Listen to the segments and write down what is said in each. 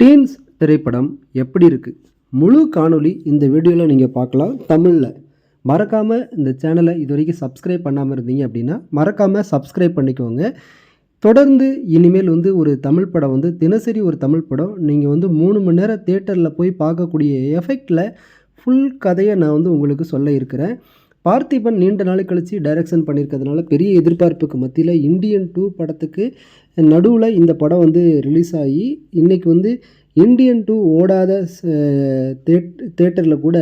Teens திரைப்படம் எப்படி இருக்குது முழு காணொளி இந்த வீடியோவில் நீங்கள் பார்க்கலாம். தமிழில். மறக்காமல் இந்த சேனலை இது வரைக்கும் சப்ஸ்கிரைப் பண்ணாமல் இருந்தீங்க அப்படின்னா மறக்காமல் சப்ஸ்கிரைப் பண்ணிக்கோங்க. தொடர்ந்து இனிமேல் வந்து ஒரு தமிழ் படம் வந்து தினசரி ஒரு தமிழ் படம். நீங்கள் வந்து மூணு மணி நேரம் தேட்டரில் போய் பார்க்கக்கூடிய எஃபெக்டில் ஃபுல் கதையை நான் வந்து உங்களுக்கு சொல்ல இருக்கிறேன். பார்த்திபன் நீண்ட நாள் கழித்து டைரக்ஷன் பண்ணியிருக்கிறதுனால பெரிய எதிர்பார்ப்புக்கு மத்தியில் இந்தியன் டூ படத்துக்கு நடுவில் இந்த படம் வந்து ரிலீஸ் ஆகி இன்றைக்கி வந்து இந்தியன் டூ ஓடாத தேட் தேட்டரில் கூட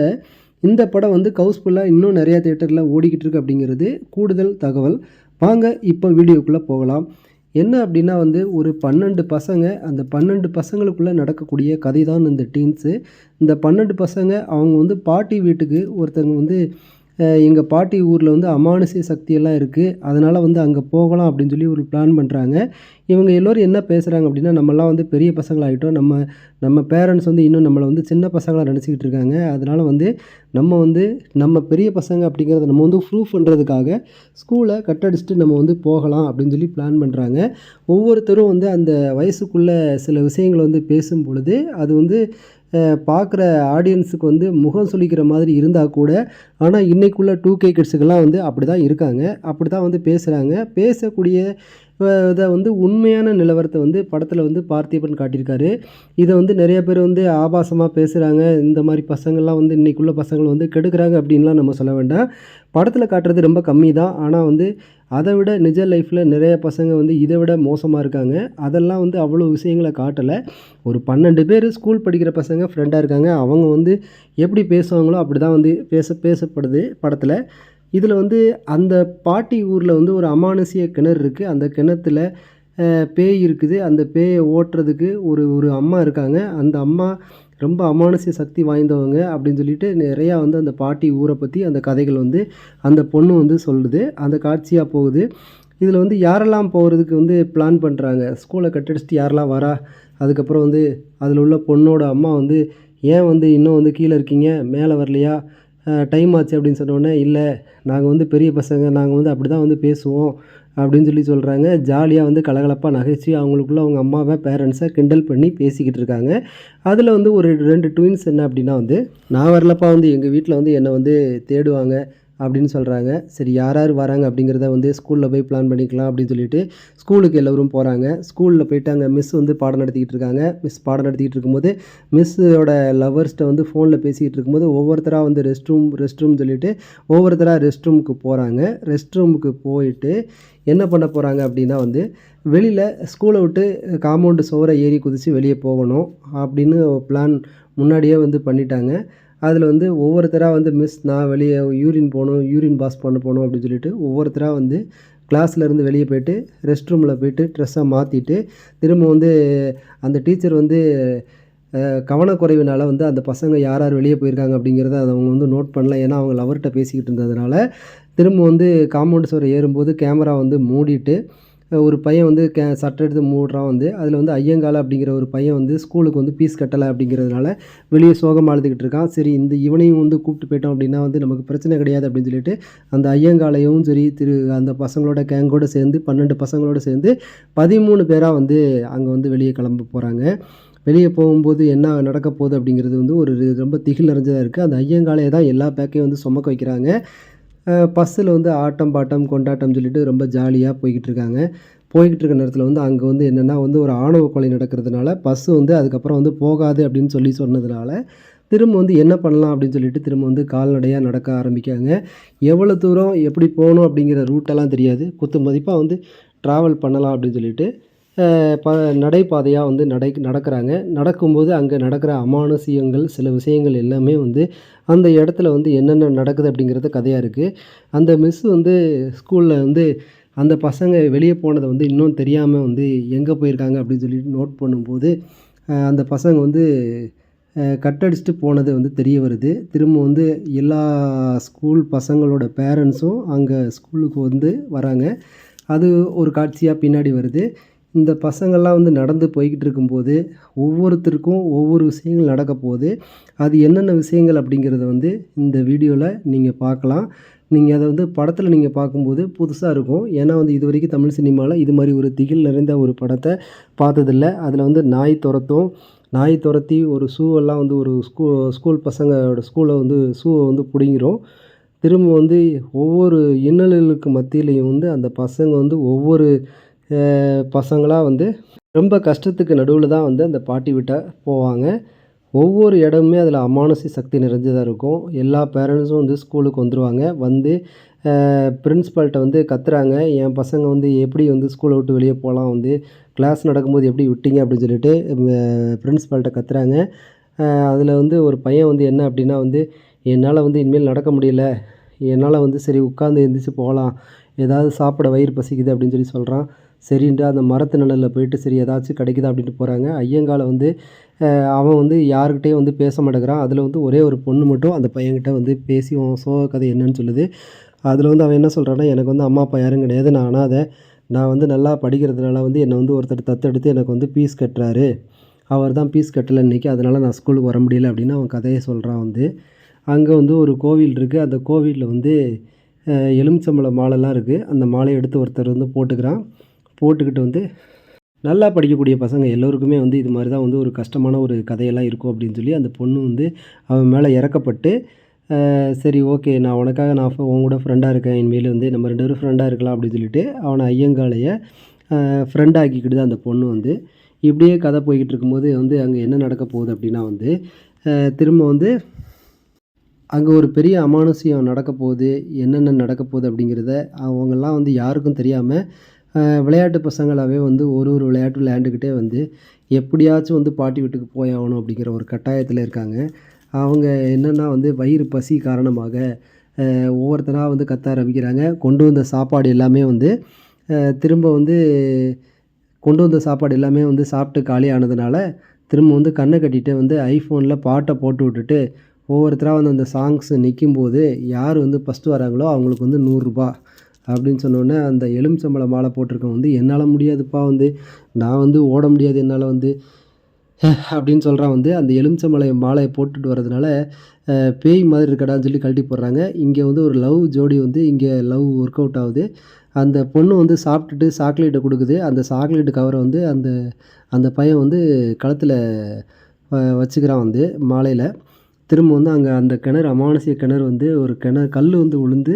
இந்த படம் வந்து ஹவுஸ்ஃபுல்லாக இன்னும் நிறையா தேட்டரில் ஓடிக்கிட்டு இருக்கு அப்படிங்கிறது கூடுதல் தகவல். வாங்க இப்போ வீடியோக்குள்ளே போகலாம். என்ன அப்படின்னா வந்து ஒரு பன்னெண்டு பசங்க அந்த பன்னெண்டு பசங்களுக்குள்ளே நடக்கக்கூடிய கதை தான் இந்த டீன்ஸு இந்த பன்னெண்டு பசங்க அவங்க வந்து பாட்டி வீட்டுக்கு ஒருத்தங்க வந்து எங்கள் பாட்டி ஊரில் வந்து அமானுஷ்ய சக்தியெல்லாம் இருக்குது அதனால் வந்து அங்கே போகலாம் அப்படின்னு சொல்லி ஒரு பிளான் பண்ணுறாங்க இவங்க எல்லோரும் என்ன பேசுகிறாங்க அப்படின்னா நம்மலாம் வந்து பெரிய பசங்களாகிட்டோம் நம்ம நம்ம பேரண்ட்ஸ் வந்து இன்னும் நம்மளை வந்து சின்ன பசங்களாக நினச்சிக்கிட்டு இருக்காங்க. அதனால் வந்து நம்ம வந்து நம்ம பெரிய பசங்க அப்படிங்கிறத நம்ம வந்து ப்ரூவ் பண்ணுறதுக்காக ஸ்கூலை கட்டடிச்சிட்டு நம்ம வந்து போகலாம் அப்படின்னு சொல்லி பிளான் பண்ணுறாங்க ஒவ்வொருத்தரும் வந்து அந்த வயசுக்குள்ளே சில விஷயங்களை வந்து பேசும் பொழுது அது வந்து பார்க்குற ஆடியன்ஸுக்கு வந்து முகம் சொல்லிக்கிற மாதிரி இருந்தால் கூட ஆனால் இன்றைக்குள்ள டூ கே கிட்ஸுக்கெல்லாம் வந்து அப்படி தான் இருக்காங்க. அப்படி தான் வந்து பேசுகிறாங்க பேசக்கூடிய இதை வந்து உண்மையான நிலவரத்தை வந்து படத்தில் வந்து பார்த்திபன் காட்டியிருக்காரு. இதை வந்து நிறைய பேர் வந்து ஆபாசமாக பேசுகிறாங்க இந்த மாதிரி பசங்கள்லாம் வந்து இன்றைக்குள்ள பசங்களை வந்து கெடுக்கிறாங்க அப்படின்லாம் நம்ம சொல்ல வேண்டாம். படத்தில் காட்டுறது ரொம்ப கம்மி தான் ஆனால் வந்து அதை விட நிஜ லைஃப்பில் நிறைய பசங்க வந்து இதை விட மோசமாக இருக்காங்க. அதெல்லாம் வந்து அவ்வளோ விஷயங்களை காட்டலை. ஒரு பன்னெண்டு பேர் ஸ்கூல் படிக்கிற பசங்க ஃப்ரெண்டாக இருக்காங்க. அவங்க வந்து எப்படி பேசுவாங்களோ அப்படி தான் வந்து பேச பேசப்படுது படத்தில். இதில் வந்து அந்த பாட்டி ஊரில் வந்து ஒரு அமானுஷிய கிணறு இருக்குது அந்த கிணத்துல பேய் இருக்குது. அந்த பேயை ஓட்டுறதுக்கு ஒரு ஒரு அம்மா இருக்காங்க. அந்த அம்மா ரொம்ப அமானுஷ்ய சக்தி வாய்ந்தவங்க அப்படின்னு சொல்லிட்டு நிறையா வந்து அந்த பாட்டி ஊரை பற்றி அந்த கதைகள் வந்து அந்த பொண்ணு வந்து சொல்லுது. அந்த காட்சியாக போகுது. இதில் வந்து யாரெல்லாம் போகிறதுக்கு வந்து பிளான் பண்ணுறாங்க ஸ்கூலை கட்டடிச்சிட்டு யாரெல்லாம் வரா? அதுக்கப்புறம் வந்து அதில் உள்ள பொண்ணோட அம்மா வந்து ஏன் வந்து இன்னும் வந்து கீழே இருக்கீங்க? மேலே வரலையா? டைம் ஆச்சு அப்படின்னு சொன்னோடனே இல்லை நாங்கள் வந்து பெரிய பசங்க. நாங்கள் வந்து அப்படி தான் வந்து பேசுவோம். அப்படின்னு சொல்லி சொல்கிறாங்க ஜாலியாக வந்து கலகலப்பாக நகைச்சு அவங்களுக்குள்ள அவங்க அம்மாவை பேரண்ட்ஸை கிண்டல் பண்ணி பேசிக்கிட்டு இருக்காங்க. அதில் வந்து ஒரு ரெண்டு ட்வின்ஸ் என்ன அப்படின்னா வந்து நான் வரலப்பா வந்து எங்கள் வீட்டில் வந்து என்னை வந்து தேடுவாங்க. அப்படின்னு சொல்கிறாங்க சரி யார் யார் வராங்க அப்படிங்கிறத வந்து ஸ்கூலில் போய் பிளான் பண்ணிக்கலாம் அப்படின்னு சொல்லிட்டு ஸ்கூலுக்கு எல்லோரும் போகிறாங்க ஸ்கூலில் போயிட்டு அங்கே மிஸ் வந்து பாடம் நடத்திக்கிட்டு இருக்காங்க. மிஸ் பாடம் நடத்திக்கிட்டு இருக்கும்போது மிஸ்ஸோட லவர்ஸ்ட்டை வந்து ஃபோனில் பேசிக்கிட்டு இருக்கும்போது ஒவ்வொருத்தராக வந்து ரெஸ்ட் ரூம் ரெஸ்ட் ரூம் சொல்லிவிட்டு ஒவ்வொருத்தராக ரெஸ்ட் ரூமுக்கு போகிறாங்க ரெஸ்ட் ரூமுக்கு போயிட்டு என்ன பண்ண போகிறாங்க அப்படின்னா வந்து வெளியில் ஸ்கூலை விட்டு காம்பவுண்டு சோரை ஏறி குதித்து வெளியே போகணும் அப்படின்னு பிளான் முன்னாடியே வந்து பண்ணிட்டாங்க. அதில் வந்து ஒவ்வொருத்தராக வந்து மிஸ் நான் வெளியே யூரின் போகணும் யூரின் பாஸ் பண்ண போகணும் அப்படின்னு சொல்லிட்டு ஒவ்வொருத்தராக வந்து கிளாஸ்லேருந்து வெளியே போயிட்டு ரெஸ்ட் ரூமில் போயிட்டு ட்ரெஸ்ஸாக மாற்றிட்டு திரும்ப வந்து அந்த டீச்சர் வந்து கவனக்குறைவினால் வந்து அந்த பசங்க யார் யார் வெளியே போயிருக்காங்க அப்படிங்கிறத அதை அவங்க வந்து நோட் பண்ணல. ஏன்னா அவங்க லவர்கிட்ட பேசிக்கிட்டு இருந்ததுனால திரும்ப வந்து காம்பவுண்ட் சுவர் ஏறும்போது கேமரா வந்து மூடிட்டு ஒரு பையன் வந்து கே சட்டை எடுத்து மூடுறான் வந்து அதில் வந்து ஐயங்கால அப்படிங்கிற ஒரு பையன் வந்து ஸ்கூலுக்கு வந்து ஃபீஸ் கட்டலை அப்படிங்கிறதுனால வெளியே சோகம் அழுதுகிட்டு இருக்கான். சரி இந்த இவனையும் வந்து கூப்பிட்டு போயிட்டோம் அப்படின்னா வந்து நமக்கு பிரச்சனை கிடையாது அப்படின்னு சொல்லிட்டு அந்த ஐயங்காலையும் சரி திரு அந்த பசங்களோட கேங்கோடு சேர்ந்து பன்னெண்டு பசங்களோடு சேர்ந்து பதிமூணு பேராக வந்து அங்கே வந்து வெளியே கிளம்ப போகிறாங்க வெளியே போகும்போது என்ன நடக்க போகுது அப்படிங்கிறது வந்து ஒரு ரொம்ப திகில் நிறைஞ்சதாக இருக்குது அந்த ஐயங்காலையை தான் எல்லா பேக்கையும் வந்து சுமக்க வைக்கிறாங்க. பஸ்ஸில் வந்து ஆட்டம் பாட்டம் கொண்டாட்டம் சொல்லிட்டு ரொம்ப ஜாலியாக போய்கிட்டு இருக்காங்க போய்கிட்டு இருக்க நேரத்தில் வந்து அங்கே வந்து என்னென்னா வந்து ஒரு ஆணவ கொலை நடக்கிறதுனால பஸ்ஸு வந்து அதுக்கப்புறம் வந்து போகாது அப்படின்னு சொல்லி சொன்னதுனால திரும்ப வந்து என்ன பண்ணலாம் அப்படின்னு சொல்லிட்டு திரும்ப வந்து கால்நடையாக நடக்க ஆரம்பிக்காங்க எவ்வளோ தூரம் எப்படி போகணும் அப்படிங்கிற ரூட்டெல்லாம் தெரியாது. குத்து மதிப்பாக வந்து ட்ராவல் பண்ணலாம் அப்படின்னு சொல்லிட்டு ப நடைபாதையாக வந்து நடை நடக்கிறாங்க. நடக்கும்போது அங்கே நடக்கிற அமானுஷியங்கள் சில விஷயங்கள் எல்லாமே வந்து அந்த இடத்துல வந்து என்னென்ன நடக்குது அப்படிங்கிறது கதையாக இருக்குது அந்த மிஸ் வந்து ஸ்கூலில் வந்து அந்த பசங்க வெளியே போனதை வந்து இன்னும் தெரியாமல் வந்து எங்கே போயிருக்காங்க அப்படின்னு சொல்லிட்டு நோட் பண்ணும்போது அந்த பசங்க வந்து கட்டடிச்சிட்டு போனது வந்து தெரிய வருது. திரும்ப வந்து எல்லா ஸ்கூல் பசங்களோட பேரண்ட்ஸும் அங்கே ஸ்கூலுக்கு வந்து வராங்க. அது ஒரு காட்சியாக பின்னாடி வருது. இந்த பசங்கள்லாம் வந்து நடந்து போய்கிட்டு இருக்கும்போது ஒவ்வொருத்தருக்கும் ஒவ்வொரு விஷயங்கள் நடக்க போகுது. அது என்னென்ன விஷயங்கள் அப்படிங்கிறத வந்து இந்த வீடியோவில் நீங்கள் பார்க்கலாம். நீங்கள் அதை வந்து படத்தில் நீங்கள் பார்க்கும்போது புதுசாக இருக்கும். ஏன்னா வந்து இது வரைக்கும் தமிழ் சினிமாவில் இது மாதிரி ஒரு திகில் நிறைந்த ஒரு படத்தை பார்த்ததில்ல. அதில் வந்து நாய் துரத்தும். நாய் துரத்தி ஒரு ஷூவெல்லாம் வந்து ஒரு ஸ்கூ ஸ்கூல் பசங்களோட ஸ்கூலை வந்து ஷூவை வந்து பிடுங்கிரும். திரும்ப வந்து ஒவ்வொரு இன்னல்களுக்கு மத்தியிலையும் வந்து அந்த பசங்க வந்து ஒவ்வொரு பசங்களாக வந்து ரொம்ப கஷ்டத்துக்கு நடுவில் தான் வந்து அந்த பாட்டி வீட்டை போவாங்க. ஒவ்வொரு இடமுமே அதில் அமானுஷ சக்தி நிறைஞ்சதாக இருக்கும். எல்லா பேரண்ட்ஸும் வந்து ஸ்கூலுக்கு வந்துடுவாங்க வந்து பிரின்ஸ்பால்கிட்ட வந்து கத்துறாங்க. என் பசங்க வந்து எப்படி வந்து ஸ்கூலை விட்டு வெளியே போகலாம் வந்து கிளாஸ் நடக்கும்போது எப்படி விட்டீங்க? அப்படின்னு சொல்லிட்டு பிரின்ஸ்பால்கிட்ட கத்துறாங்க. அதில் வந்து ஒரு பையன் வந்து என்ன அப்படின்னா வந்து என்னால் வந்து இனிமேல் நடக்க முடியல. என்னால் வந்து சரி உட்காந்து எழுந்திரிச்சு போகலாம். ஏதாவது சாப்பிட வயிறு பசிக்குது அப்படின்னு சொல்லி சொல்கிறான் சரின்ட்டு அந்த மரத்து நிழலில் போயிட்டு சரி ஏதாச்சும் கிடைக்குதா அப்படின்ட்டு போகிறாங்க ஐயங்காலை வந்து அவன் வந்து யாருக்கிட்டேயும் வந்து பேச மாட்டேங்கிறான். அதில் வந்து ஒரே ஒரு பொண்ணு மட்டும் அந்த பையன்கிட்ட வந்து பேசி சோக கதை என்னன்னு சொல்லுது. அதில் வந்து அவன் என்ன சொல்கிறான்னா எனக்கு வந்து அம்மா அப்பா யாரும் கிடையாது. நான் அனாதை. நான் வந்து நல்லா படிக்கிறதுனால வந்து என்னை வந்து ஒருத்தர் தத்தெடுத்து எனக்கு வந்து பீஸ் கட்டுறாரு. அவர் தான் பீஸ் கட்டலை இன்றைக்கி அதனால் நான் ஸ்கூலுக்கு வர முடியல. அப்படின்னு அவன் கதையை சொல்கிறான் வந்து. அங்கே வந்து ஒரு கோவில் இருக்குது அந்த கோவிலில் வந்து எலுமிச்சம்பழ மாலைலாம் இருக்குது அந்த மாலையை எடுத்து ஒருத்தர் வந்து போட்டுக்கிறான். போட்டுக்கிட்டு வந்து நல்லா படிக்கக்கூடிய பசங்க எல்லோருக்குமே வந்து இது மாதிரி தான் வந்து ஒரு கஷ்டமான ஒரு கதையெல்லாம் இருக்கும் அப்படின்னு சொல்லி அந்த பொண்ணு வந்து அவன் மேலே இறக்கப்பட்டு சரி ஓகே நான் உனக்காக நான் உன் கூட ஃப்ரெண்டாக இருக்கேன். இனிமேல் வந்து நம்ம ரெண்டு பேரும் ஃப்ரெண்டாக இருக்கலாம் அப்படின்னு சொல்லிட்டு அவனை ஐயங்காலையை ஃப்ரெண்ட் ஆக்கிக்கிட்டு அந்த பொண்ணு வந்து இப்படியே கதை போய்கிட்டு இருக்கும்போது வந்து அங்கே என்ன நடக்க போகுது அப்படின்னா வந்து திரும்ப வந்து அங்கே ஒரு பெரிய அமானுஷ்யம் நடக்க போகுது என்னென்ன நடக்க போகுது அப்படிங்கிறத அவங்கெல்லாம் வந்து யாருக்கும் தெரியாமல் விளையாட்டு பசங்களாகவே வந்து ஒரு ஒரு விளையாட்டு விளையாண்டுக்கிட்டே வந்து எப்படியாச்சும் வந்து பாட்டி வீட்டுக்கு போய் ஆகணும் அப்படிங்கிற ஒரு கட்டாயத்தில் இருக்காங்க. அவங்க என்னென்னா வந்து வயிறு பசி காரணமாக ஒவ்வொருத்தராக வந்து கத்த ஆரம்பிக்கிறாங்க. கொண்டு வந்த சாப்பாடு எல்லாமே வந்து திரும்ப வந்து கொண்டு வந்த சாப்பாடு எல்லாமே வந்து சாப்பிட்டு காலியானதுனால திரும்ப வந்து கண்ணை கட்டிட்டு வந்து ஐஃபோனில் பாட்டை போட்டு விட்டுட்டு ஒவ்வொருத்தராக வந்து அந்த சாங்ஸ் நிற்கும்போது யார் வந்து ஃபஸ்ட்டு வராங்களோ அவங்களுக்கு வந்து நூறுரூபா அப்படின்னு சொன்னோடனே அந்த எலுமிச்சம்பழ மாலை போட்டிருக்கவன் வந்து என்னால் முடியாதுப்பா வந்து நான் வந்து ஓட முடியாது என்னால் வந்து. அப்படின்னு சொல்கிறான் வந்து. அந்த எலுமிச்சம்பழ மாலையை போட்டுட்டு வர்றதுனால பேய் மாதிரி இருக்கடான்னு சொல்லி கழட்டி போடுறாங்க. இங்கே வந்து ஒரு லவ் ஜோடி வந்து இங்கே லவ் ஒர்க் அவுட் ஆகுது. அந்த பொண்ணு வந்து சாப்பிட்டுட்டு சாக்லேட்டை கொடுக்குது. அந்த சாக்லேட்டு கவரை வந்து அந்த அந்த பையன் வந்து கழுத்தில் வச்சுக்கிறான் வந்து மாலையில். திரும்ப வந்து அங்கே அந்த கிணறு அமானுசிய கிணறு வந்து ஒரு கிணறு கல் வந்து விழுந்து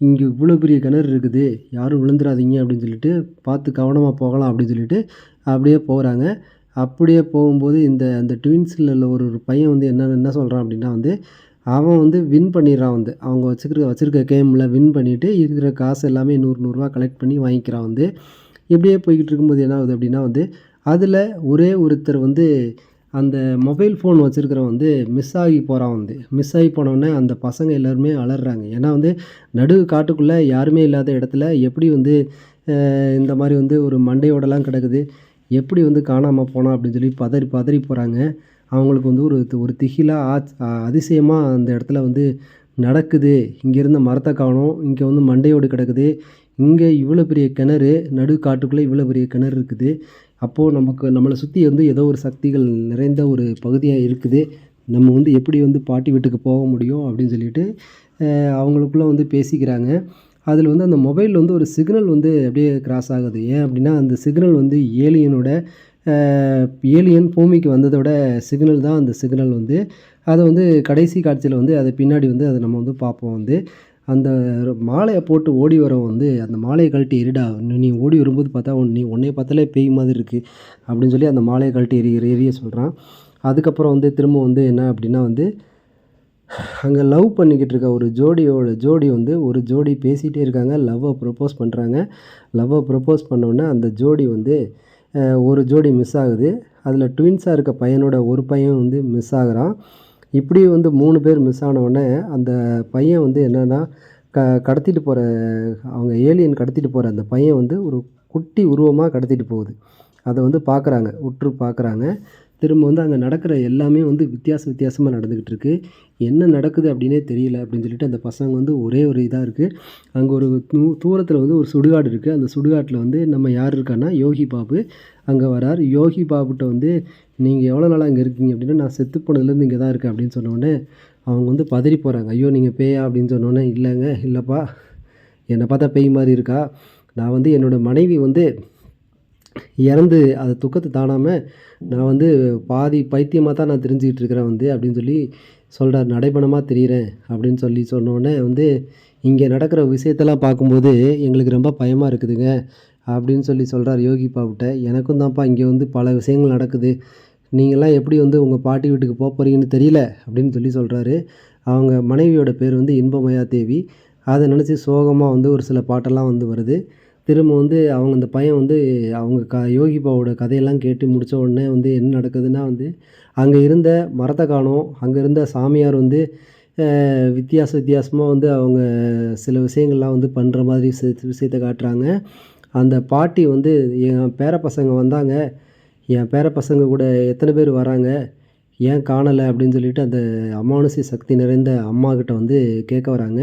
இங்கே இவ்வளோ பெரிய கிணறு இருக்குது. யாரும் விழுந்துடாதீங்க அப்படின்னு சொல்லிட்டு பார்த்து கவனமாக போகலாம் அப்படின்னு சொல்லிட்டு அப்படியே போகிறாங்க அப்படியே போகும்போது இந்த அந்த ட்வின்ஸில் உள்ள ஒரு ஒரு பையன் வந்து என்ன என்ன சொல்கிறான் அப்படின்னா வந்து அவன் வந்து வின் பண்ணிடுறான் வந்து. அவங்க வச்சுருக்க வச்சுருக்க கேமில் வின் பண்ணிவிட்டு இருக்கிற காசு எல்லாமே நூறு நூறுரூவா கலெக்ட் பண்ணி வாங்கிக்கிறான் வந்து. இப்படியே போய்கிட்டு இருக்கும்போது என்ன ஆகுது அப்படின்னா வந்து அதில் ஒரே ஒருத்தர் வந்து அந்த மொபைல் ஃபோன் வச்சுருக்கிறவன் வந்து மிஸ் ஆகி போகிறான் வந்து. மிஸ் ஆகி போனவுடனே அந்த பசங்க எல்லோருமே அலறாங்க ஏன்னா வந்து நடு காட்டுக்குள்ளே யாருமே இல்லாத இடத்துல எப்படி வந்து இந்த மாதிரி வந்து ஒரு மண்டையோடலாம் கிடக்குது. எப்படி வந்து காணாமல் போனான் அப்படின்னு சொல்லி பதறி பதறி போகிறாங்க அவங்களுக்கு வந்து ஒரு ஒரு திகிலாக ஆ அதிசயமாக அந்த இடத்துல வந்து நடக்குது. இங்கேருந்து மரத்தை காணும். இங்கே வந்து மண்டையோடு கிடக்குது. இங்கே இவ்வளோ பெரிய கிணறு நடு காட்டுக்குள்ளே இவ்வளோ பெரிய கிணறு இருக்குது. அப்போது நமக்கு நம்மளை சுற்றி வந்து ஏதோ ஒரு சக்திகள் நிறைந்த ஒரு பகுதியாக இருக்குது. நம்ம வந்து எப்படி வந்து பாட்டி வீட்டுக்கு போக முடியும் அப்படின்னு சொல்லிட்டு அவங்களுக்குள்ளே வந்து பேசிக்கிறாங்க. அதில் வந்து அந்த மொபைலில் வந்து ஒரு சிக்னல் வந்து அப்படியே கிராஸ் ஆகுது. ஏன் அப்படின்னா அந்த சிக்னல் வந்து ஏலியனோட ஏலியன் பூமிக்கு வந்ததோட சிக்னல் தான் அந்த சிக்னல் வந்து. அதை வந்து கடைசி காட்சியில் வந்து அதை பின்னாடி வந்து அதை நம்ம வந்து பார்ப்போம் வந்து. அந்த மாலையை போட்டு ஓடி வரவன் வந்து அந்த மாலையை கழட்டி எரிடா நீ ஓடி வரும்போது பார்த்தா நீ உன்னைய பார்த்தாலே பேய் மாதிரி இருக்குது அப்படின்னு சொல்லி அந்த மாலையை கழட்டி எரி எரிய சொல்கிறான் அதுக்கப்புறம் வந்து திரும்ப வந்து என்ன அப்படின்னா வந்து அங்கே லவ் பண்ணிக்கிட்டு இருக்க ஒரு ஜோடியோட ஜோடி வந்து ஒரு ஜோடி பேசிகிட்டே இருக்காங்க. லவ்வை ப்ரப்போஸ் பண்ணுறாங்க லவ்வை ப்ரப்போஸ் பண்ணோன்னே அந்த ஜோடி வந்து ஒரு ஜோடி மிஸ் ஆகுது. அதில் ட்வின்ஸாக இருக்க பையனோட ஒரு பையன் வந்து மிஸ் ஆகிறான். இப்படி வந்து மூணு பேர் மிஸ் ஆனவுடனே அந்த பையன் வந்து என்னென்னா க கடத்திட்டு போகிற அவங்க ஏலியன் கடத்திட்டு போகிற அந்த பையன் வந்து ஒரு குட்டி உருவமாக கடத்திட்டு போகுது. அதை வந்து பார்க்குறாங்க உற்று பார்க்குறாங்க திரும்ப வந்து அங்கே நடக்கிற எல்லாமே வந்து வித்தியாச வித்தியாசமாக நடந்துக்கிட்டு இருக்குது என்ன நடக்குது அப்படின்னே தெரியல அப்படின்னு சொல்லிட்டு அந்த பசங்க வந்து ஒரே ஒரு இதாக இருக்குது அங்கே ஒரு தூ தூரத்தில் வந்து ஒரு சுடுகாடு இருக்குது அந்த சுடுகாட்டில் வந்து நம்ம யார் இருக்கான்னா யோகி பாபு. அங்கே வரார். யோகி பாபுட்ட வந்து நீங்கள் எவ்வளோ நாளாக இங்கே இருக்கீங்க? அப்படின்னா நான் செத்து போனதுலேருந்து இங்கே தான் இருக்கேன். அப்படின்னு சொன்னோடனே அவங்க வந்து பதறி போகிறாங்க ஐயோ நீங்கள் பேயா? அப்படின்னு சொன்னோன்னே இல்லைங்க இல்லைப்பா. என்னை பார்த்தா பேய் மாதிரி இருக்கா? நான் வந்து என்னோடய மனைவி வந்து இறந்து அது துக்கத்தை தாடாமல் நான் வந்து பாதி பைத்தியமாக தான் நான் தெரிஞ்சுக்கிட்டு இருக்கிறேன் வந்து அப்படின்னு சொல்லி சொல்கிறார் நடைபணமாக தெரிகிறேன் அப்படின்னு சொல்லி சொன்னோடனே வந்து இங்கே நடக்கிற விஷயத்தெல்லாம் பார்க்கும்போது எங்களுக்கு ரொம்ப பயமாக இருக்குதுங்க அப்படின்னு சொல்லி சொல்கிறார் யோகி பாவுட்ட எனக்கும் தான்ப்பா இங்கே வந்து பல விஷயங்கள் நடக்குது. நீங்கள்லாம் எப்படி வந்து உங்கள் பாட்டி வீட்டுக்கு போக போகிறீங்கன்னு தெரியல அப்படின்னு சொல்லி சொல்கிறாரு அவங்க மனைவியோட பேர் வந்து இன்பமயா தேவி. அதை நினச்சி சோகமாக வந்து ஒரு சில பாட்டெல்லாம் வந்து வருது. திரும்ப வந்து அவங்க அந்த பையன் வந்து அவங்க க யோகி பாவோட கதையெல்லாம் கேட்டு முடித்த உடனே வந்து என்ன நடக்குதுன்னா வந்து அங்கே இருந்த மரத்தை காணோம் அங்கே இருந்த சாமியார் வந்து வித்தியாச வித்தியாசமாக வந்து அவங்க சில விஷயங்கள்லாம் வந்து பண்ணுற மாதிரி விஷயத்தை காட்டுறாங்க. அந்த பாட்டி வந்து என் பேர பசங்க வந்தாங்க. என் பேர பசங்க கூட எத்தனை பேர் வராங்க? ஏன் காணலை அப்படின்னு சொல்லிட்டு அந்த அமானுஷ்ய சக்தி நிறைந்த அம்மாக்கிட்ட வந்து கேட்க வராங்க.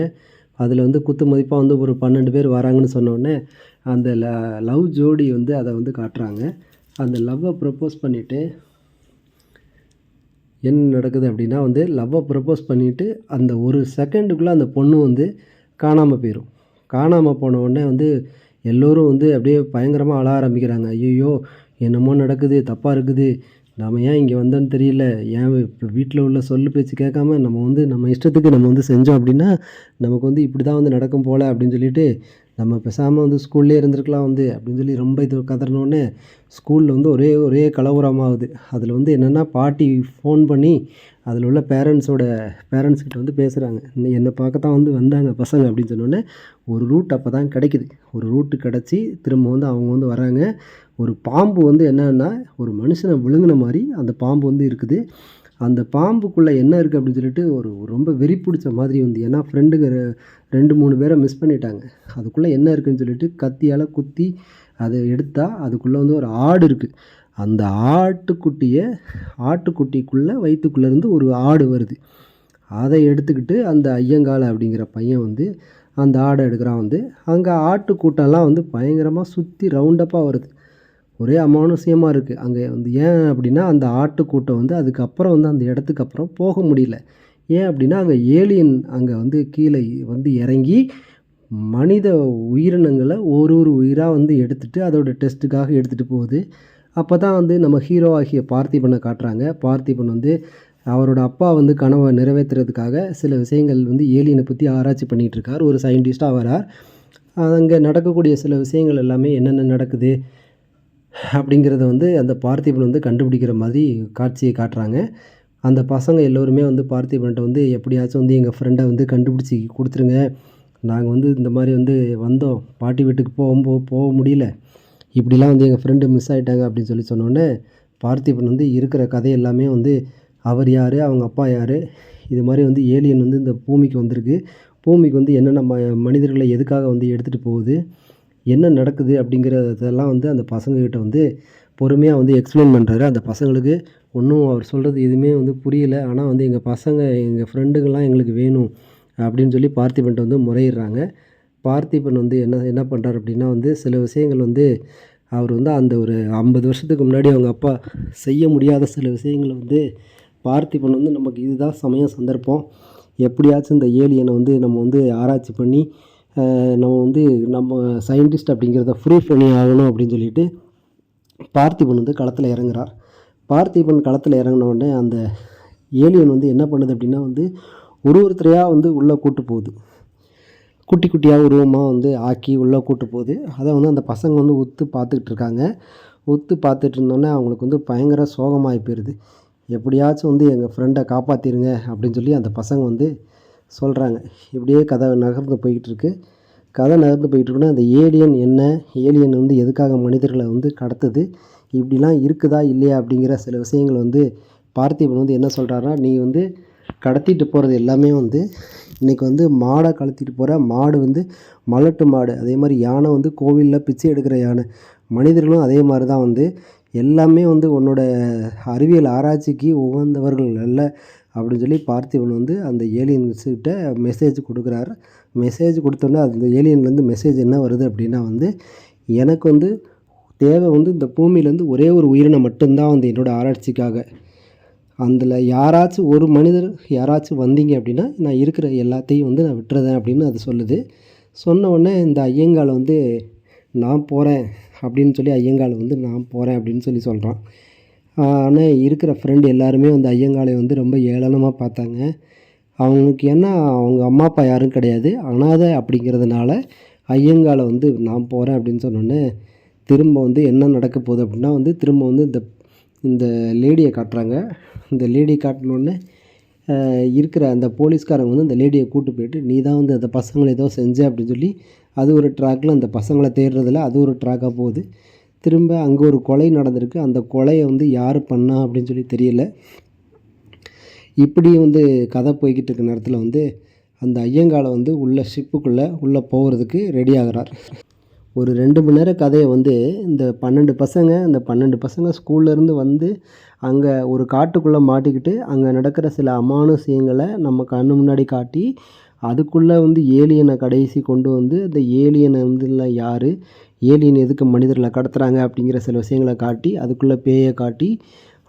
அதில் வந்து குத்து மதிப்பாக வந்து ஒரு பன்னெண்டு பேர் வராங்கன்னு சொன்னோடனே அந்த ல லவ் ஜோடி வந்து அதை வந்து காட்டுறாங்க. அந்த லவ்வை ப்ரப்போஸ் பண்ணிவிட்டு என்ன நடக்குது அப்படின்னா வந்து லவ்வை ப்ரப்போஸ் பண்ணிவிட்டு அந்த ஒரு செகண்டுக்குள்ளே அந்த பொண்ணு வந்து காணாமல் போயிடும் காணாமல் போன உடனே வந்து எல்லோரும் வந்து அப்படியே பயங்கரமாக அழ ஆரம்பிக்கிறாங்க. ஐயோ என்னமோ நடக்குது தப்பாக இருக்குது நாம் ஏன் இங்கே வந்தோன்னு தெரியல? ஏன் இப்போ வீட்டில் உள்ள சொல்லு பேச்சு கேட்காம நம்ம வந்து நம்ம இஷ்டத்துக்கு நம்ம வந்து செஞ்சோம் அப்படின்னா நமக்கு வந்து இப்படி தான் வந்து நடக்கும் போல் அப்படின்னு சொல்லிட்டு நம்ம பேசாமல் வந்து ஸ்கூல்லே இருந்திருக்கலாம் வந்து அப்படின்னு சொல்லி ரொம்ப இது கதறினோடனே ஸ்கூலில் வந்து ஒரே ஒரே கலவரமாகுது. அதில் வந்து என்னென்னா பாட்டி ஃபோன் பண்ணி அதில் உள்ள பேரண்ட்ஸோட பேரண்ட்ஸ்கிட்ட வந்து பேசுகிறாங்க என்னை பார்க்க தான் வந்து வந்தாங்க பசங்க அப்படின்னு சொன்னோடனே ஒரு ரூட் அப்போ தான் கிடைக்குது. ஒரு ரூட்டு கிடச்சி திரும்ப வந்து அவங்க வந்து வராங்க. ஒரு பாம்பு வந்து என்னென்னா ஒரு மனுஷனை விழுங்கின மாதிரி அந்த பாம்பு வந்து இருக்குது. அந்த பாம்புக்குள்ளே என்ன இருக்குது அப்படின்னு சொல்லிட்டு ஒரு ரொம்ப வெறி பிடிச்ச மாதிரி வந்து ஏன்னா ஃப்ரெண்டுங்க ரெண்டு மூணு பேரை மிஸ் பண்ணிட்டாங்க. அதுக்குள்ளே என்ன இருக்குன்னு சொல்லிட்டு கத்தியால் குத்தி அதை எடுத்தால் அதுக்குள்ளே வந்து ஒரு ஆடு இருக்குது அந்த ஆட்டுக்குட்டியை ஆட்டுக்குட்டிக்குள்ளே வயிற்றுக்குள்ளேருந்து ஒரு ஆடு வருது. அதை எடுத்துக்கிட்டு அந்த ஐயங்கால அப்படிங்கிற பையன் வந்து அந்த ஆடை எடுக்கிறான் வந்து அங்கே ஆட்டு கூட்டம்லாம் வந்து பயங்கரமாக சுற்றி ரவுண்டப்பாக வருது. ஒரே அமானுஷ்யமாக இருக்குது அங்கே வந்து ஏன் அப்படின்னா அந்த ஆட்டு கூட்டம் வந்து அதுக்கப்புறம் வந்து அந்த இடத்துக்கு அப்புறம் போக முடியல. ஏன் அப்படின்னா அங்கே ஏலியன் அங்கே வந்து கீழே வந்து இறங்கி மனித உயிரினங்களை ஒரு ஒரு உயிராக வந்து எடுத்துகிட்டு அதோட டெஸ்ட்டுக்காக எடுத்துகிட்டு போகுது. அப்போ தான் வந்து நம்ம ஹீரோ ஆகிய பார்த்திபனை காட்டுறாங்க. பார்த்திபன் வந்து அவரோட அப்பா வந்து கனவை நிறைவேற்றுறதுக்காக சில விஷயங்கள் வந்து ஏலியனை பற்றி ஆராய்ச்சி பண்ணிகிட்ருக்கார் ஒரு சயின்டிஸ்ட்டாக வரார். அங்கே நடக்கக்கூடிய சில விஷயங்கள் எல்லாமே என்னென்ன நடக்குது? அப்படிங்கிறத வந்து அந்த பார்த்திபன் வந்து கண்டுபிடிக்கிற மாதிரி காட்சியை காட்டுறாங்க. அந்த பசங்க எல்லோருமே வந்து பார்த்திபன்ட்ட வந்து எப்படியாச்சும் வந்து எங்கள் ஃப்ரெண்டை வந்து கண்டுபிடிச்சி கொடுத்துருங்க. நாங்கள் வந்து இந்த மாதிரி வந்து வந்தோம். பாட்டி வீட்டுக்கு போகும்போது போக முடியல. இப்படிலாம் வந்து எங்கள் ஃப்ரெண்டு மிஸ் ஆகிட்டாங்க அப்படின்னு சொல்லி சொன்னோடனே பார்த்திபன் வந்து இருக்கிற கதை எல்லாமே வந்து அவர் யார் அவங்க அப்பா யார் இது மாதிரி வந்து ஏலியன் வந்து இந்த பூமிக்கு வந்திருக்கு. பூமிக்கு வந்து என்னென்ன ம மனிதர்களை எதுக்காக வந்து எடுத்துகிட்டு போகுது என்ன நடக்குது அப்படிங்கிறதெல்லாம் வந்து அந்த பசங்கக்கிட்ட வந்து பொறுமையாக வந்து எக்ஸ்பிளைன் பண்ணுறாரு அந்த பசங்களுக்கு ஒன்றும் அவர் சொல்கிறது எதுவுமே வந்து புரியல. ஆனால் வந்து எங்கள் பசங்க எங்கள் ஃப்ரெண்டுங்கள்லாம் எங்களுக்கு வேணும் அப்படின்னு சொல்லி பார்த்திபன்ட்ட வந்து முறையிடுறாங்க. பார்த்திபன் வந்து என்ன என்ன பண்ணுறாரு அப்படின்னா வந்து சில விஷயங்கள் வந்து அவர் வந்து அந்த ஒரு ஐம்பது வருஷத்துக்கு முன்னாடி அவங்க அப்பா செய்ய முடியாத சில விஷயங்களை வந்து பார்த்திபன் வந்து நமக்கு இதுதான் சமயம் சந்தர்ப்பம். எப்படியாச்சும் இந்த ஏலியனை வந்து நம்ம வந்து ஆராய்ச்சி பண்ணி நம்ம வந்து நம்ம சயின்டிஸ்ட் அப்படிங்கிறத ப்ரூஃப் பண்ணி ஆகணும் அப்படின்னு சொல்லிட்டு பார்த்திபன் வந்து களத்தில் இறங்குறார் பார்த்திபன் களத்தில் இறங்கின உடனே அந்த ஏலியன் வந்து என்ன பண்ணுது அப்படின்னா வந்து ஒரு ஒருத்தரையாக வந்து உள்ளே கூட்டு போகுது. குட்டி குட்டியாக உருவமாக வந்து ஆக்கி உள்ளே கூட்டு போகுது. அதை வந்து அந்த பசங்க வந்து உத்து பார்த்துக்கிட்டு இருக்காங்க. ஒத்து பார்த்துட்டு இருந்தோன்னே அவங்களுக்கு வந்து பயங்கர சோகமாகி போயிடுது எப்படியாச்சும் வந்து எங்கள் ஃப்ரெண்டை காப்பாற்றிருங்க அப்படின்னு சொல்லி அந்த பசங்க வந்து சொல்கிறாங்க இப்படியே கதை நகர்ந்து போய்கிட்டு இருக்குது கதை நகர்ந்து போயிட்டுருக்குன்னா அந்த ஏலியன் என்ன ஏலியன் வந்து எதுக்காக மனிதர்களை வந்து கடத்துது இப்படிலாம் இருக்குதா இல்லையா அப்படிங்கிற சில விஷயங்கள் வந்து பார்த்திபன் வந்து என்ன சொல்கிறாருன்னா நீ வந்து கடத்திட்டு போகிறது எல்லாமே வந்து இன்றைக்கி வந்து மாடை கடத்திட்டு போகிற மாடு வந்து மலட்டு மாடு அதே மாதிரி யானை வந்து கோவிலில் பிச்சை எடுக்கிற யானை மனிதர்களும் அதே மாதிரி தான் வந்து எல்லாமே வந்து உன்னோட அறிவியல் ஆராய்ச்சிக்கு உகந்தவர்கள் அல்ல அப்படின்னு சொல்லி பார்த்திபன் வந்து அந்த ஏலியன்ஸ்கிட்ட மெசேஜ் கொடுக்குறாரு. மெசேஜ் கொடுத்தோன்னே அந்த ஏலியன்லேருந்து மெசேஜ் என்ன வருது அப்படின்னா வந்து எனக்கு வந்து தேவை வந்து இந்த பூமியிலேருந்து ஒரே ஒரு உயிரினம் மட்டும்தான் வந்து என்னோடய ஆராய்ச்சிக்காக. அதில் யாராச்சும் ஒரு மனிதர் யாராச்சும் வந்தீங்க அப்படின்னா நான் இருக்கிற எல்லாத்தையும் வந்து நான் விட்டுறதேன் அப்படின்னு அது சொல்லுது. சொன்ன உடனே இந்த ஐயங்கால் வந்து நான் போகிறேன் அப்படின்னு சொல்லி ஐயங்கால் வந்து நான் போகிறேன் அப்படின்னு சொல்லி சொல்கிறான் ஆனால் இருக்கிற ஃப்ரெண்டு எல்லாருமே வந்து ஐயங்காளை வந்து ரொம்ப ஏளனமாக பார்த்தாங்க. அவங்களுக்கு என்ன அவங்க அம்மா அப்பா யாரும் கிடையாது. அனாதை அப்படிங்கிறதுனால ஐயங்காலை வந்து நான் போகிறேன் அப்படின்னு சொன்னோன்னே திரும்ப வந்து என்ன நடக்க போகுது அப்படின்னா வந்து திரும்ப வந்து இந்த இந்த லேடியை காட்டுறாங்க. இந்த லேடியை காட்டினோடனே இருக்கிற அந்த போலீஸ்காரங்க வந்து அந்த லேடியை கூட்டு போயிட்டு நீ தான் வந்து அந்த பசங்களை ஏதோ செஞ்ச அப்படின்னு சொல்லி அது ஒரு ட்ராக்கில் அந்த பசங்களை தேடுறதில்ல அது ஒரு ட்ராக்காக போகுது. திரும்ப அங்கே ஒரு கொலை நடந்திருக்கு. அந்த கொலையை வந்து யார் பண்ணா அப்படின்னு சொல்லி தெரியல. இப்படி வந்து கதை போய்கிட்டு இருக்க நேரத்தில் வந்து அந்த ஐயங்காலை வந்து உள்ள ஷிப்புக்குள்ளே உள்ளே போகிறதுக்கு ரெடி ஆகிறார். ஒரு ரெண்டு மணி நேரம் கதையை வந்து இந்த பன்னெண்டு பசங்க இந்த பன்னெண்டு பசங்க ஸ்கூல்லேருந்து வந்து அங்கே ஒரு காட்டுக்குள்ளே மாட்டிக்கிட்டு அங்கே நடக்கிற சில அமானுஷியங்களை நம்ம கண்ணு முன்னாடி காட்டி அதுக்குள்ளே வந்து ஏலியனை கடைசி கொண்டு வந்து அந்த ஏலியனை வந்து இல்லை யார்? ஏலியன் எதுக்கு மனிதர்களை கடத்துகிறாங்க அப்படிங்கிற சில விஷயங்களை காட்டி அதுக்குள்ளே பேயை காட்டி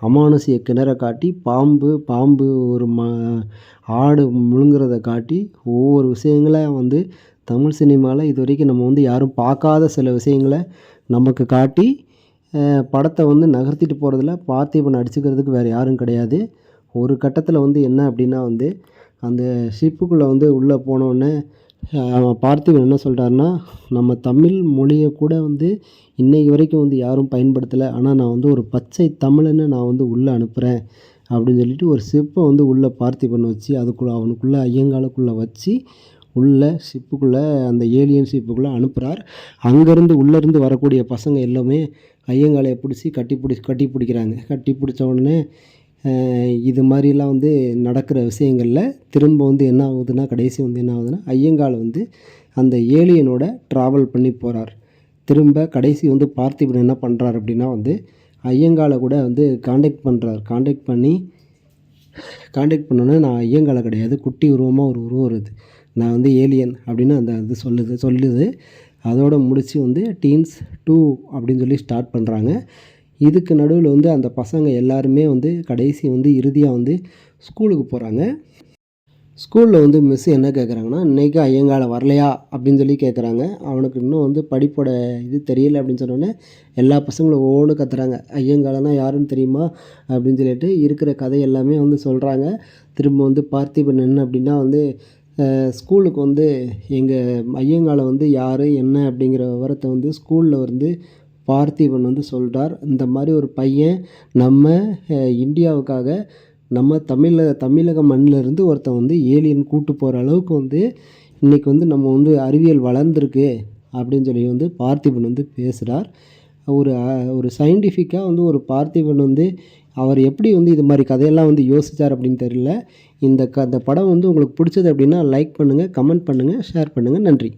அமானுஷிய கிணறை காட்டி பாம்பு பாம்பு ஒரு ம ஆடு முழுங்குறத காட்டி ஒவ்வொரு விஷயங்களை வந்து தமிழ் சினிமாவில் இது வரைக்கும் நம்ம வந்து யாரும் பார்க்காத சில விஷயங்களை நமக்கு காட்டி படத்தை வந்து நகர்த்திட்டு போகிறதுல பார்த்திபன் அடிச்சுக்கிறதுக்கு வேறு யாரும் கிடையாது. ஒரு கட்டத்தில் வந்து என்ன அப்படின்னா வந்து அந்த ஷிப்புக்குள்ளே வந்து உள்ளே போனோடனே பார்த்திபன் என்ன சொல்கிறாருன்னா நம்ம தமிழ் மொழியை கூட வந்து இன்றைக்கு வரைக்கும் வந்து யாரும் பயன்படுத்தலை. ஆனால் நான் வந்து ஒரு பச்சை தமிழன்னு நான் வந்து உள்ளே அனுப்புகிறேன் அப்படின்னு சொல்லிட்டு ஒரு ஷிப்பை வந்து உள்ளே பார்த்திபன் வச்சு அதுக்குள்ளே அவனுக்குள்ளே ஐயங்காலுக்குள்ளே வச்சு உள்ள ஷிப்புக்குள்ளே அந்த ஏலியன் ஷிப்புக்குள்ளே அனுப்புகிறார் அங்கேருந்து உள்ளேருந்து வரக்கூடிய பசங்க எல்லாமே ஐயங்காலையை பிடிச்சி கட்டி பிடிச்சி கட்டி பிடிக்கிறாங்க. கட்டி பிடிச்ச உடனே இது மாதிரிலாம் வந்து நடக்கிற விஷயங்களில் திரும்ப வந்து என்ன ஆகுதுன்னா கடைசி வந்து என்ன ஆகுதுன்னா ஐயங்கால் வந்து அந்த ஏலியனோட ட்ராவல் பண்ணி போகிறார் திரும்ப கடைசி வந்து பார்த்திபன் என்ன பண்ணுறார் அப்படின்னா வந்து ஐயங்காலை கூட வந்து காண்டாக்ட் பண்ணுறார் காண்டாக்ட் பண்ணி காண்டாக்ட் பண்ணோன்னே நான் ஐயங்காலை கிடையாது குட்டி உருவமாக ஒரு உருவம் வருது நான் வந்து ஏலியன் அப்படின்னு அந்த இது சொல்லுது சொல்லுது. அதோடு முடித்து வந்து டீன்ஸ் டூ அப்படின்னு சொல்லி ஸ்டார்ட் பண்ணுறாங்க இதுக்கு நடுவில் வந்து அந்த பசங்க எல்லாருமே வந்து கடைசி வந்து இறுதியாக வந்து ஸ்கூலுக்கு போகிறாங்க ஸ்கூலில் வந்து மிஸ் என்ன கேட்குறாங்கன்னா இன்றைக்கி ஐயங்கால வரலையா? அப்படின்னு சொல்லி கேட்குறாங்க அவனுக்கு இன்னும் வந்து படிப்போட இது தெரியல அப்படின்னு சொன்னோடனே எல்லா பசங்களும் ஒவ்வொன்று கத்துறாங்க. ஐயங்காலனா யாருன்னு தெரியுமா? அப்படின்னு சொல்லிட்டு இருக்கிற கதை எல்லாமே வந்து சொல்கிறாங்க திரும்ப வந்து பார்த்திபன் என்ன அப்படின்னா வந்து ஸ்கூலுக்கு வந்து எங்கள் ஐயங்காலை வந்து யார் என்ன அப்படிங்கிற விவரத்தை வந்து ஸ்கூலில் வந்து பார்த்திபன் வந்து சொல்கிறார் இந்த மாதிரி ஒரு பையன் நம்ம இந்தியாவுக்காக நம்ம தமிழக தமிழக மண்ணிலேருந்து ஒருத்தன் வந்து ஏலியன் கூட்டு போகிற அளவுக்கு வந்து இன்றைக்கி வந்து நம்ம வந்து அறிவியல் வளர்ந்துருக்கு அப்படின்னு சொல்லி வந்து பார்த்திபன் வந்து பேசுகிறார் ஒரு ஒரு சயின்டிஃபிக்காக வந்து ஒரு பார்த்திபன் வந்து அவர் எப்படி வந்து இது மாதிரி கதையெல்லாம் வந்து யோசித்தார் அப்படின்னு தெரியல. இந்த க இந்த படம் வந்து உங்களுக்கு பிடிச்சது அப்படின்னா லைக் பண்ணுங்கள் கமெண்ட் பண்ணுங்கள் ஷேர் பண்ணுங்கள் நன்றி.